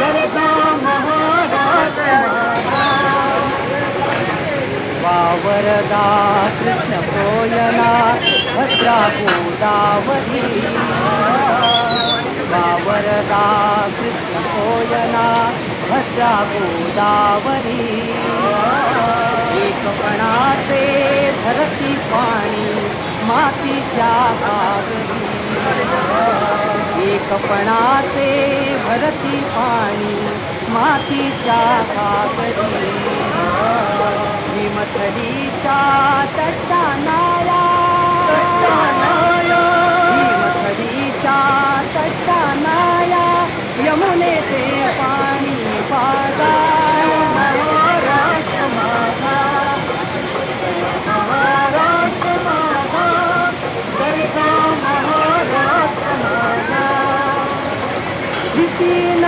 गरजा वावरदा कृष्ण कोयना भद्रा गोदावरी वावरदा कृष्ण कोयना भद्रा गोदावरी एकपणाचे भरती पाणी मातीच्या कागरी एकपणाचे भरती पाणी मातीच्या कागदी. भीमथडीच्या तट्टानाया भीमथडीच्या तट्टानाया यमुनेचे पाणी feel